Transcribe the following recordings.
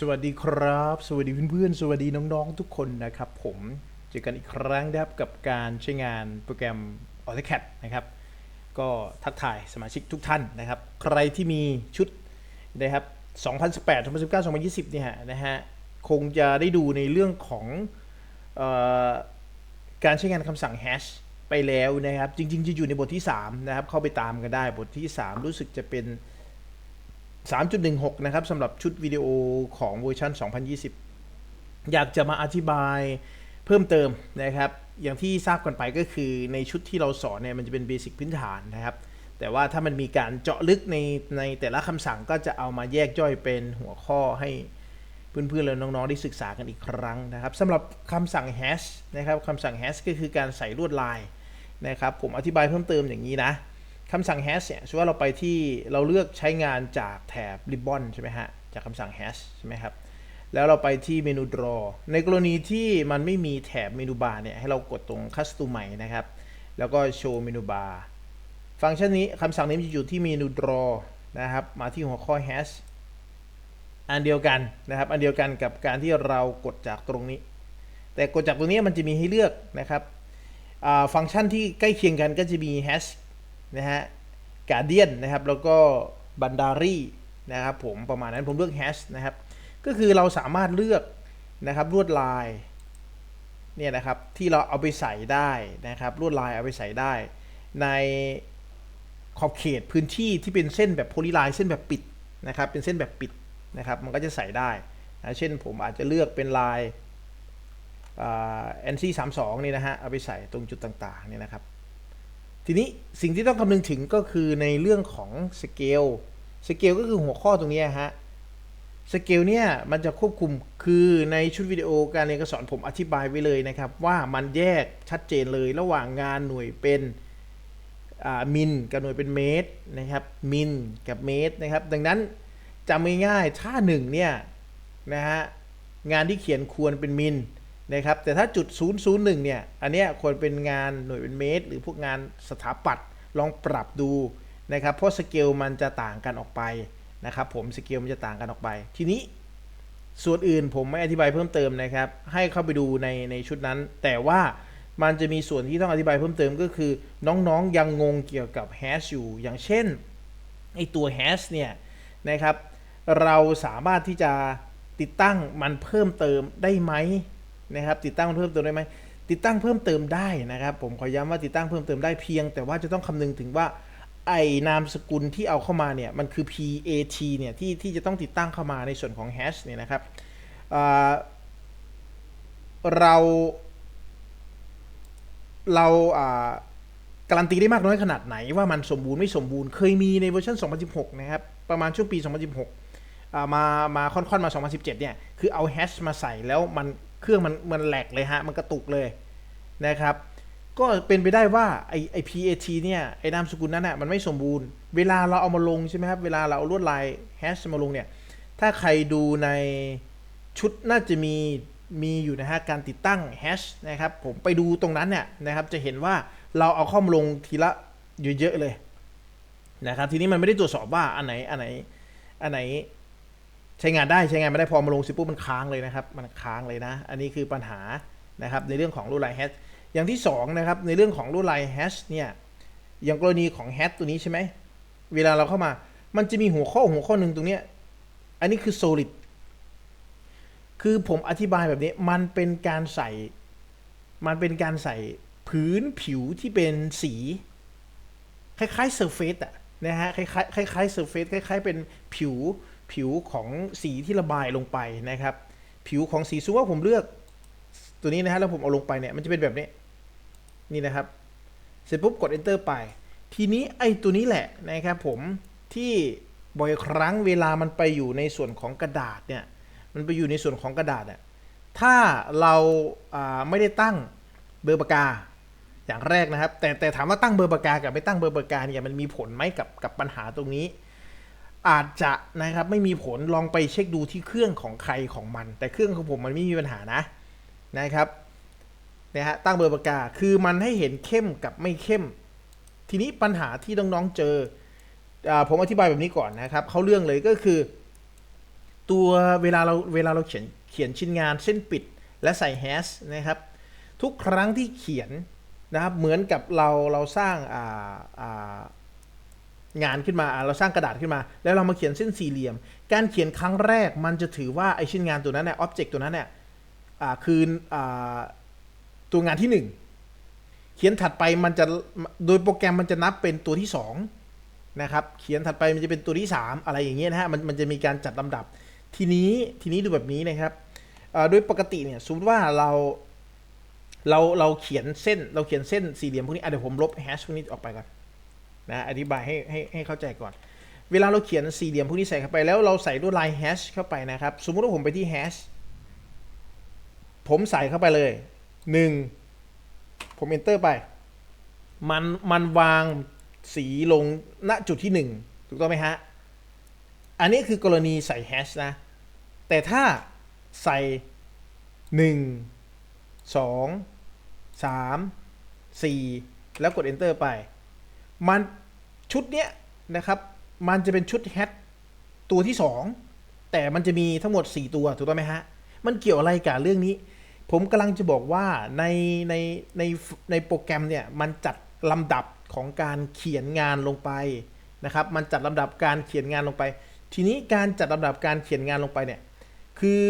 สวัสดีครับ สวัสดีเพื่อนๆ สวัสดีน้องๆ ทุกคนนะครับ ผมเจอกันอีกครั้งนะครับกับการใช้งานโปรแกรม AutoCAD นะครับ ก็ทักทายสมาชิกทุกท่านนะครับ ใครที่มีชุดนะครับ 2018 2019 2020 เนี่ยนะฮะ คงจะได้ดูในเรื่องของออการใช้งานคำสั่ง hash ไปแล้วนะครับ จริงๆ จะอยู่ในบทที่ 3 นะครับ เข้าไปตามกันได้บทที่ 3 รู้สึกจะเป็น 3.16 นะครับสำหรับชุดวิดีโอของเวอร์ชัน 2020 อยากจะมาอธิบายเพิ่มเติมนะครับ อย่างที่ทราบกันไปก็คือในชุดที่เราสอนเนี่ยมันจะเป็นเบสิกพื้นฐานนะครับ แต่ว่าถ้ามันมีการเจาะลึกในในแต่ละคำสั่งก็จะเอามาแยกย่อยเป็นหัวข้อให้เพื่อนๆและน้องๆได้ศึกษากันอีกครั้งนะครับสำหรับคำสั่ง hash นะครับคำสั่ง hash ก็คือการใส่ลวดลายนะครับ ผมอธิบายเพิ่มเติมอย่างนี้นะ คำสั่ง hash เนี่ยสมมติว่าเราไปที่เราเลือกใช้งานจากแถบ ribbon ใช่ไหมฮะ จากคำสั่ง hash ใช่ไหมครับ แล้วเราไปที่เมนู draw ในกรณีที่มันไม่มีแถบเมนูบาร์เนี่ย ให้เรากดตรง custom ใหม่นะครับ แล้วก็โชว์เมนูบาร์ ฟังก์ชันนี้คำสั่งนี้จะอยู่ที่เมนู draw นะครับ มาที่หัวข้อ hash อันเดียวกันนะครับ อันเดียวกันกับการที่เรากดจากตรงนี้ แต่กดจากตรงนี้มันจะมีให้เลือกนะครับฟังก์ชันที่ใกล้เคียงกันก็จะมี hash นะฮะการเดียนนะครับแล้วก็บันดารีนะครับผมประมาณนั้นผมเลือกแฮชนะครับก็คือเราสามารถเลือกนะครับลวดลายเนี่ยนะครับที่เราเอาไปใส่ได้นะครับลวดลายเอาไปใส่ได้ ในขอบเขตพื้นที่ที่เป็นเส้นแบบโพลีไลน์เส้นแบบปิดนะครับเป็นเส้นแบบปิดนะครับมันก็จะใส่ได้นะเช่นผมอาจจะเลือกเป็นลายอ่า NC 3 2นี่นะฮะเอาไปใส่ตรงจุดต่างๆเนี่ยนะครับ ทีนี้สิ่งที่ต้องคำนึงถึงก็คือในเรื่องของสเกลสเกลก็คือหัวข้อตรงนี้ฮะสเกลเนี่ยมันจะควบคุมคือในชุดวิดีโอการเรียนการสอนผมอธิบายไว้เลยนะครับ ว่ามันแยกชัดเจนเลยระหว่างงานหน่วยเป็นมิลกับหน่วยเป็นเมตรนะครับมิลกับเมตรนะครับ ดังนั้นจำง่ายๆถ้าหนึ่งเนี่ยนะฮะงานที่เขียนควรเป็นมิล นะครับแต่ถ้าจุด 001 เนี่ย อันเนี้ยควรเป็นงานหน่วยเป็นเมตร หรือพวกงานสถาปัตย์ลองปรับดูนะครับเพราะสเกลมันจะต่างกันออกไปนะครับผมสเกลมันจะต่างกันออกไป ทีนี้ส่วนอื่นผมไม่อธิบายเพิ่มเติมนะครับ ให้เข้าไปดูในในชุดนั้น แต่ว่ามันจะมีส่วนที่ต้องอธิบายเพิ่มเติมก็คือ น้องๆยังงงเกี่ยวกับแฮชอยู่อย่างเช่นไอตัวแฮชเนี่ยนะครับเราสามารถที่จะติดตั้งมันเพิ่มเติมได้ไหม นะครับติดตั้งเพิ่มเติมได้ไหมติดตั้งเพิ่มเติมได้นะครับ ผมขอย้ำว่าติดตั้งเพิ่มเติมได้เพียง แต่ว่าจะต้องคำนึงถึงว่าไอ้นามสกุลที่เอาเข้ามาเนี่ยมันคือ PAT เนี่ยที่ที่จะต้องติดตั้งเข้ามาในส่วนของ hash เนี่ยนะครับเราเราการันตีได้มากน้อยขนาดไหนว่ามันสมบูรณ์ไม่สมบูรณ์เคยมีในเวอร์ชัน 2016 นะครับ ประมาณช่วงปี 2016 มามาค่อนๆมา 2017 เนี่ย คือเอาแฮชมาใส่แล้วมัน เครื่องมันมันแหลกเลยฮะ มันกระตุกเลยนะครับ ก็เป็นไปได้ว่าไอไอ PAT เนี่ยไอนามสกุลนั้นน่ะมันไม่สมบูรณ์ เวลาเราเอามาลงใช่ไหมครับ เวลาเราเอาลวดลายแฮชมาลงเนี่ยถ้าใครดูในชุดน่าจะมีมีอยู่นะฮะการติดตั้งแฮชนะครับผมไปดูตรงนั้นเนี่ยนะครับจะเห็นว่าเราเอาข้ามาลงทีละเยอะๆเลยนะครับทีนี้มันไม่ได้ตรวจสอบว่าอันไหนอันไหนอันไหน ใช้งานได้ใช้งานไม่ได้พอมาลงสิปุ๊บมันค้างเลยนะครับมันค้างเลยนะ อันนี้คือปัญหานะครับในเรื่องของลวดลายแฮชอย่างที่สองนะครับในเรื่องของลวดลายแฮชเนี่ยอย่างกรณีของแฮชตัวนี้ใช่ไหมเวลาเราเข้ามามันจะมีหัวข้อหัวข้อหนึ่งตรงเนี้ยอันนี้คือ solid คือผมอธิบายแบบนี้มันเป็นการใส่ มันเป็นการใส่พื้นผิวที่เป็นสี คล้ายๆ surface อะนะฮะคล้ายๆคล้ายๆ surface คล้าย ๆ เป็นผิว ผิวของสีที่ระบายลงไปนะครับ ผิวของสีสมมว่าผมเลือกตัวนี้นะฮะแล้วผมเอาลงไปเนี่ยมันจะเป็นแบบนี้นี่นะครับ เสร็จปุ๊บกด enter ไป ทีนี้ไอ้ตัวนี้แหละนะครับผมที่บ่อยครั้งเวลามันไปอยู่ในส่วนของกระดาษเนี่ยมันไปอยู่ในส่วนของกระดาษอะถ้าเราอ่าไม่ได้ตั้งเบอร์ปากกาอย่างแรกนะครับ แต่แต่ถามว่าตั้งเบอร์ปากกากับไม่ตั้งเบอร์ปากกาเนี่ยมันมีผลไหมกับกับปัญหาตรงนี้ อาจจะนะครับไม่มีผลลองไปเช็คดูที่เครื่องของใครของมัน แต่เครื่องของผมมันไม่มีปัญหานะนะครับนะฮะตั้งเบอร์ปากกาคือมันให้เห็นเข้มกับไม่เข้ม ทีนี้ปัญหาที่น้องๆเจออผมอธิบายแบบนี้ก่อนนะครับเขาเรื่องเลยก็คือ ตัวเวลาเราเวลาเราเขียนเขียนชิ้นงานเส้นปิดและใส่แฮชนะครับ ทุกครั้งที่เขียนนะครับเหมือนกับเราเราสร้างอ่าอ่า งานขึ้นมาเราสร้างกระดาษขึ้นมา แล้วเรามาเขียนเส้นสี่เหลี่ยม การเขียนครั้งแรกมันจะถือว่าไอชิ้นงานตัวนั้นเนี่ยอ็อบเจกต์ตัวนั้นเนี่ยคืออตัวงานที่หนึ่งเขียนถัดไปมันจะโดยโปรแกรมมันจะนับเป็นตัวที่สองนะครับเขียนถัดไปมันจะเป็นตัวที่สามอะไรอย่างเงี้ยนะฮะมันมันจะมีการจัดลำดับ ทีนี้ทีนี้ดูแบบนี้นะครับโดยปกติเนี่ยสมมติว่าเราเราเราเขียนเส้นเราเขียนเส้นสี่เหลี่ยมพวกนี้เดี๋ยวผมลบแฮชพวกนี้ออกไปก่อน นะอธิบายให้ให้ให้เข้าใจก่อน เวลาเราเขียนสี่เหลี่ยมพวกนี้ใส่เข้าไปแล้วเราใส่ลวดลายแฮชเข้าไปนะครับ สมมุติว่าผมไปที่แฮชผมใส่เข้าไปเลยหนึ่งผมเอนเตอร์ไป มันมันวางสีลงณจุดที่หนึ่งถูกต้องไหมฮะ อันนี้คือกรณีใส่แฮชนะ แต่ถ้าใส่หนึ่งสองสามสี่แล้วกด enter ไป มันชุดเนี้ยนะครับ มันจะเป็นชุดแฮทตัวที่ 2 แต่มันจะมีทั้งหมด 4 ตัวถูกต้องไหมฮะ มันเกี่ยวอะไรกับเรื่องนี้ ผมกำลังจะบอกว่าในในในในโปรแกรมเนี่ยมันจัดลำดับของการเขียนงานลงไปนะครับ มันจัดลำดับการเขียนงานลงไป ทีนี้การจัดลำดับการเขียนงานลงไปเนี่ยคือ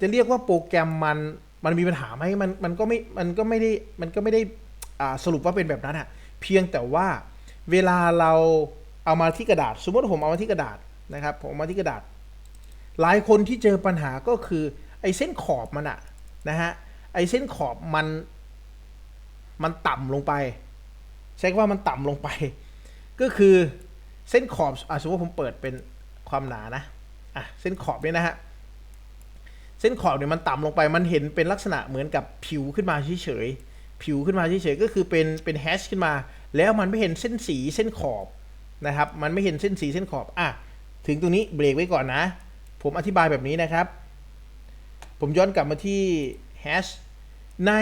จะเรียกว่าโปรแกรมมันมันมีปัญหาไหมมันมันก็ไม่มันก็ไม่ได้มันก็ไม่ได้อ่าสรุปว่าเป็นแบบนั้นอะเพียงแต่ว่า เวลาเราเอามาที่กระดาษ สมมติผมเอามาที่กระดาษนะครับ ผมเอามาที่กระดาษ หลายคนที่เจอปัญหาก็คือไอ้เส้นขอบมันอะนะฮะไอ้เส้นขอบมันมันต่ำลงไปใช้คำว่ามันต่ำลงไป ก็คือเส้นขอบอะสมมติผมเปิดเป็นความหนานะอะเส้นขอบเนี่ยนะฮะเส้นขอบเนี่ยมันต่ำลงไปมันเห็นเป็นลักษณะเหมือนกับผิวขึ้นมาเฉยๆผิวขึ้นมาเฉยๆก็คือเป็นเป็นแฮชขึ้นมา แล้วมันไม่เห็นเส้นสีเส้นขอบนะครับ มันไม่เห็นเส้นสีเส้นขอบอะถึงตรงนี้เบรกไว้ก่อนนะ ผมอธิบายแบบนี้นะครับ ผมย้อนกลับมาที่แฮชใน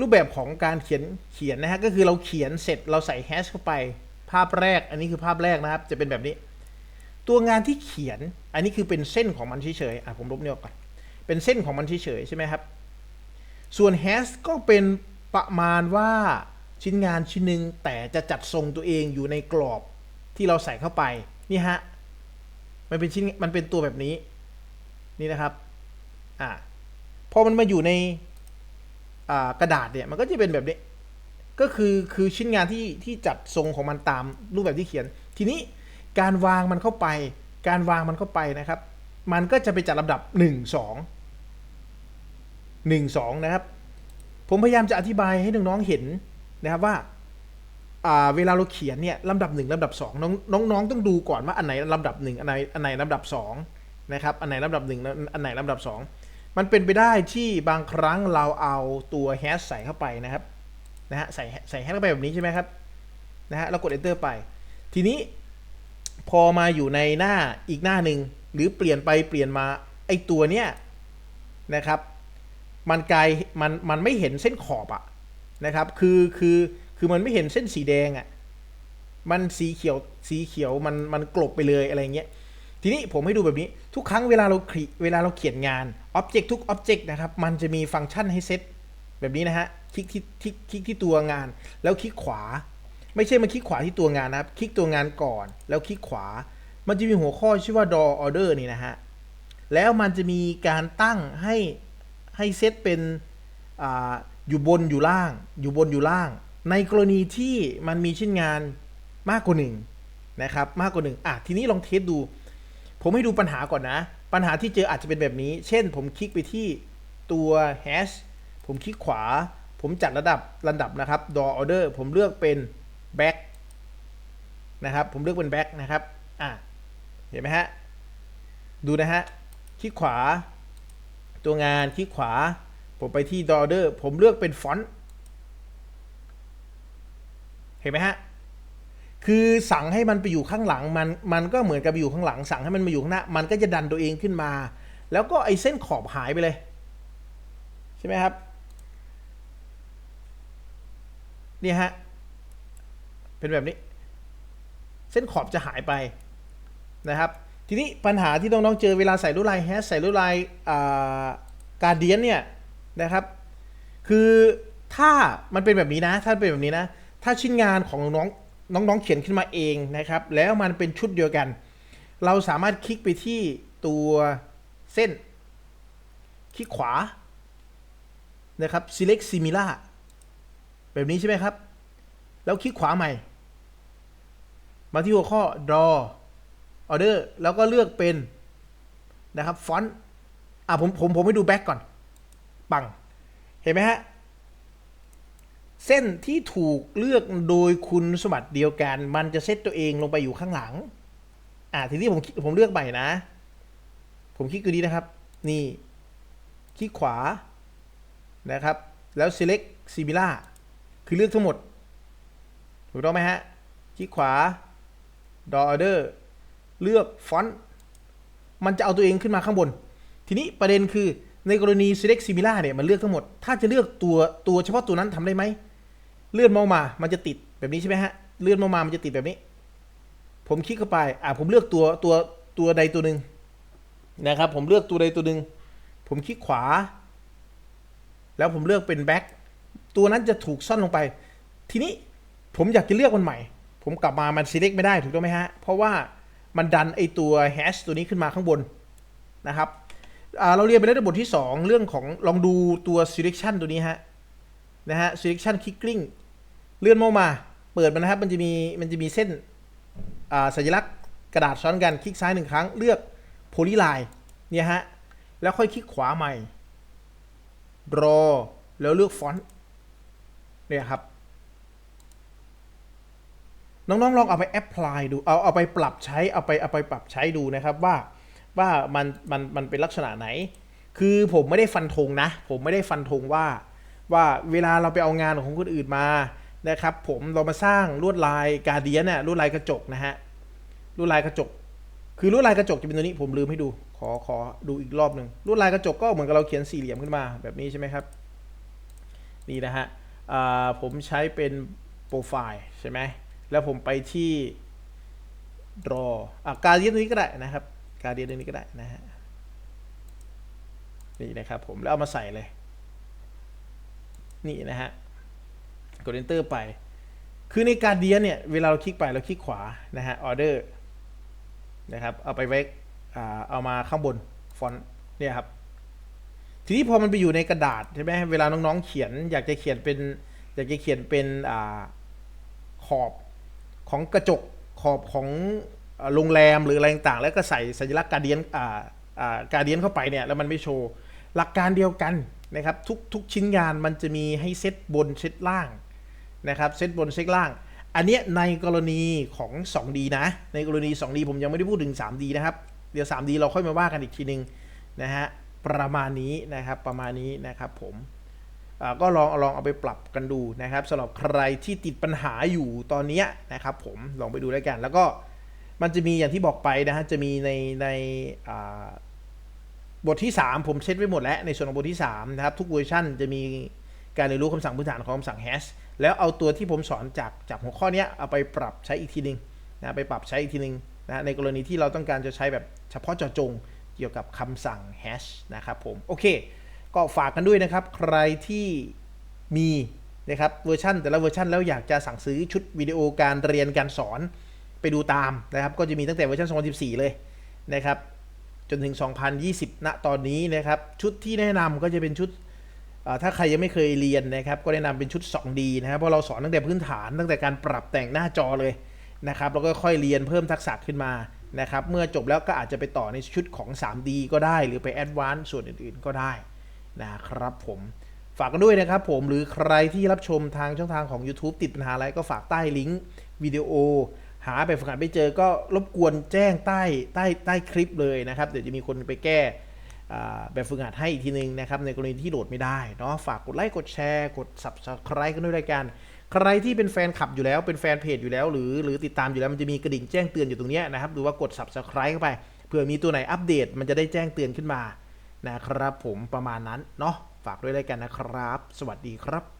รูปแบบของการเขียนเขียนนะฮะก็คือเราเขียนเสร็จเราใส่แฮชเข้าไป ภาพแรกอันนี้คือภาพแรกนะครับ จะเป็นแบบนี้ ตัวงานที่เขียนอันนี้คือเป็นเส้นของมันเฉยๆอะผมลบเนี่ยออกก่อนเป็นเส้นของมันเฉยๆใช่ไหมครับ ส่วน hash ก็เป็นประมาณว่า ชิ้นงานชิ้นหนึ่งแต่จะจัดทรงตัวเองอยู่ในกรอบที่เราใส่เข้าไป นี่ฮะ มันเป็นชิ้นมันเป็นตัวแบบนี้ นี่นะครับ อ่าพอมันมาอยู่ในอ่ากระดาษเนี่ยมันก็จะเป็นแบบนี้ ก็คือคือชิ้นงานที่ที่จัดทรงของมันตามรูปแบบที่เขียน ทีนี้การวางมันเข้าไป การวางมันเข้าไปนะครับ มันก็จะไปจัดลำดับ 1 2 1 2 นะครับ ผมพยายามจะอธิบายให้น้องๆเห็น นะครับว่าเวลาเราเขียนเนี่ยลำดับ1ลำดับ2น้องน้องๆต้องดูก่อนว่าอันไหนลำดับ1อันไหนอันไหนลำดับ2นะครับอันไหนลำดับ1อันไหนลำดับ2มันเป็นไปได้ที่บางครั้งเราเอาตัวแฮชใส่เข้าไปนะครับนะฮะใส่ใส่แฮชเข้าไปแบบนี้ใช่ไหมครับนะฮะแล้วกด enter ไป ทีนี้พอมาอยู่ในหน้าอีกหน้าหนึ่งหรือเปลี่ยนไปเปลี่ยนมาไอตัวเนี้ยนะครับ มันกลายมันมันไม่เห็นเส้นขอบอะ นะครับ คือคือคือมันไม่เห็นเส้นสีแดงอะมันสีเขียวสีเขียวมันมันกลบไปเลยอะไรเงี้ยทีนี้ผมให้ดูแบบนี้ทุกครั้งเวลาเราคลิเวลาเราเขียนงานอ็อบเจกต์ทุกอ็อบเจกต์นะครับ มันจะมีฟังก์ชันให้เซตแบบนี้นะฮะคลิกที่คลิกคลิกที่ตัวงาน แล้วคลิกขวา ไม่ใช่มาคลิกขวาที่ตัวงานนะครับคลิกตัวงานก่อน แล้วคลิกขวา มันจะมีหัวข้อชื่อว่า draw order นี่นะฮะแล้วมันจะมีการตั้งให้ให้เซตเป็น อยู่บนอยู่ล่าง อยู่บนอยู่ล่าง ในกรณีที่มันมีชิ้นงานมากกว่าหนึ่งนะครับ มากกว่าหนึ่งอะทีนี้ลองเทสดู ผมให้ดูปัญหาก่อนนะ ปัญหาที่เจออาจจะเป็นแบบนี้ เช่น ผมคลิกไปที่ตัว hash ผมคลิกขวา ผมจัดระดับระดับนะครับ draw order ผมเลือกเป็น back นะครับ ผมเลือกเป็น back นะครับ อะเห็นไหมฮะ ดูนะฮะ คลิกขวา ตัวงาน คลิกขวา ผมไปที่ Border ผมเลือกเป็นฟอนต์ เห็นไหมฮะ คือสั่งให้มันไปอยู่ข้างหลัง มันมันก็เหมือนกับไปอยู่ข้างหลัง สั่งให้มันมาอยู่ข้างหน้า มันก็จะดันตัวเองขึ้นมา แล้วก็ไอ้เส้นขอบหายไปเลย ใช่ไหมครับ เนี่ยฮะ เป็นแบบนี้ เส้นขอบจะหายไปนะครับ ทีนี้ปัญหาที่น้องๆเจอเวลาใส่ลวดลายแฮชใส่ลวดลายการเดียนเนี่ย นะครับ คือถ้ามันเป็นแบบนี้นะ ถ้าเป็นแบบนี้นะ ถ้าชิ้นงานของน้องน้องๆเขียนขึ้นมาเองนะครับ แล้วมันเป็นชุดเดียวกัน เราสามารถคลิกไปที่ตัวเส้น คลิกขวา นะครับ select similar แบบนี้ใช่ไหมครับ แล้วคลิกขวาใหม่ มาที่หัวข้อ draw order แล้วก็เลือกเป็นนะครับ ฟอนต์ อะผมผมผมให้ดูแบ็กก่อน ปัง เห็นไหมฮะ เส้นที่ถูกเลือกโดยคุณสมบัติเดียวกัน มันจะเซตตัวเองลงไปอยู่ข้างหลัง อ่าทีนี้ผมผมเลือกใหม่นะ ผมคลิกตัวนี้นะครับ นี่ คลิกขวา นะครับ แล้ว select similar คือเลือกทั้งหมด ถูกต้องไหมฮะ คลิกขวา draw order เลือกฟอนต์ มันจะเอาตัวเองขึ้นมาข้างบน ทีนี้ประเด็นคือ ในกรณี select similar เนี่ยมันเลือกทั้งหมด ถ้าจะเลือกตัวตัวเฉพาะตัวนั้นทำได้ไหม เลื่อนเมาส์มา มันจะติดแบบนี้ใช่ไหมฮะ เลื่อนเมาส์มา มันจะติดแบบนี้ ผมคลิกเข้าไป อ่าผมเลือกตัวตัวตัวใดตัวหนึ่งนะครับ ผมเลือกตัวใดตัวหนึ่ง ผมคลิกขวา แล้วผมเลือกเป็นแบ็คตัวนั้นจะถูกซ่อนลงไป ทีนี้ผมอยากจะเลือกมันใหม่ ผมกลับมามัน select ไม่ได้ถูกต้องไหมฮะ เพราะว่ามันดันไอตัวแฮชตัวนี้ขึ้นมาข้างบนนะครับ เราเรียนไปแล้วในบทที่ 2 เรื่องของลองดูตัว selection ตัวนี้ฮะนะฮะ selection clicking เลื่อนมามาเปิดมันนะครับ มันจะมีมันจะมีเส้นสัญลักษณ์กระดาษซ้อนกันคลิกซ้ายหนึ่งครั้งเลือก polyline เนี่ยฮะ แล้วค่อยคลิกขวาใหม่ draw แล้วเลือกฟอนต์เนี่ยครับ น้องๆลองเอาไปแอพพลายดูเอาเอาไปปรับใช้เอาไปเอาไปปรับใช้ดูนะครับว่า ว่ามันมันมันเป็นลักษณะไหน คือผมไม่ได้ฟันธงนะ ผมไม่ได้ฟันธงว่า ว่าเวลาเราไปเอางานของคนอื่นมานะครับ ผมเรามาสร้างลวดลายกาเดียนน่ะลวดลายกระจกนะฮะลวดลายกระจก คือลวดลายกระจกจะเป็นตัวนี้ผมลืมให้ดู ขอขอดูอีกรอบหนึ่งลวดลายกระจกก็เหมือนกับเราเขียนสี่เหลี่ยมขึ้นมาแบบนี้ใช่ไหมครับนี่นะฮะผมใช้เป็นโปรไฟล์ใช่ไหมแล้วผมไปที่ draw อะการเดียนตัวนี้ก็ได้นะครับ การเดียนนี้ก็ได้นะฮะนี่นะครับผมแล้วเอามาใส่เลย นี่นะฮะกด enter ไป คือในการเดียนเนี่ย เวลาเราคลิกไปเราคลิกขวานะฮะ order นะครับ เอาไปไว้เอามาข้างบนฟอนต์เนี่ยครับ ทีนี้พอมันไปอยู่ในกระดาษใช่ไหมเวลาน้องๆเขียน อยากจะเขียนเป็นอยากจะเขียนเป็นอขอบของกระจกขอบของ โรงแรมหรืออะไรต่างๆ แล้วก็ใส่สัญลักษณ์การเดียนการเดียนเข้าไปเนี่ยแล้วมันไม่โชว์ หลักการเดียวกันนะครับทุกทุกชิ้นงานมันจะมีให้เซตบนเซตล่างนะครับเซตบนเซตล่าง อันเนี้ยในกรณีของ 2D นะ ในกรณี 2D ผมยังไม่ได้พูดถึง 3D นะครับ เดี๋ยว 3D เราค่อยมาว่ากันอีกทีนึงนะฮะประมาณนี้นะครับประมาณนี้นะครับผมก็ลองลองเอาไปปรับกันดูนะครับสำหรับใครที่ติดปัญหาอยู่ตอนนี้นะครับผมลองไปดูแล้วกัน แล้วก็ มันจะมีอย่างที่บอกไปนะฮะ จะมีในในบทที่ 3 ผมเช็ดไว้หมดแล้วในส่วนของบทที่ 3 นะครับ ทุกเวอร์ชันจะมีการเรียนรู้คำสั่งพื้นฐานของคำสั่ง hash แล้วเอาตัวที่ผมสอนจากจากหัวข้อนี้เอาไปปรับใช้อีกทีนึงนะไปปรับใช้อีกทีนึงนะในกรณีที่เราต้องการจะใช้แบบเฉพาะเจาะจงเกี่ยวกับคำสั่ง hash นะครับผม โอเค ก็ฝากกันด้วยนะครับ ใครที่มีนะครับเวอร์ชันแต่ละเวอร์ชันแล้วอยากจะสั่งซื้อชุดวิดีโอการเรียนการสอน ไปดูตามนะครับ ก็จะมีตั้งแต่เวอร์ชัน2014 เลยนะครับ จนถึง 2020 ณ ตอนนี้นะครับ ชุดที่แนะนำก็จะเป็นชุดถ้าใครยังไม่เคยเรียนนะครับ ก็แนะนำเป็นชุด 2D นะครับเพราะเราสอนตั้งแต่พื้นฐานตั้งแต่การปรับแต่งหน้าจอเลยนะครับแล้วก็ค่อยเรียนเพิ่มทักษะขึ้นมานะครับ เมื่อจบแล้วก็อาจจะไปต่อในชุดของ 3D ก็ได้ หรือไปแอดวานซ์ส่วนอื่นๆก็ได้นะครับผมฝากกันด้วยนะครับผมหรือใครที่รับชมทางช่องทางของ YouTube ติดปัญหาอะไรก็ฝากใต้ลิงก์วิดีโอ หาแบบฝึกหัดไม่เจอก็รบกวนแจ้งใต้ใต้ใต้คลิปเลยนะครับ เดี๋ยวจะมีคนไปแก้แบบฝึกหัดให้อีกทีนึงนะครับ ในกรณีที่โหลดไม่ได้เนาะฝากกดไลค์กดแชร์กด subscribe กันด้วยรายการใครที่เป็นแฟนคลับอยู่แล้วเป็นแฟนเพจอยู่แล้ว หรือหรือติดตามอยู่แล้วมันจะมีกระดิ่งแจ้งเตือนอยู่ตรงนี้นะครับหรือว่ากด subscribe เข้าไปเผื่อมีตัวไหนอัปเดต มันจะได้แจ้งเตือนขึ้นมานะครับผมประมาณนั้นเนาะฝากด้วยรายการนะครับ สวัสดีครับ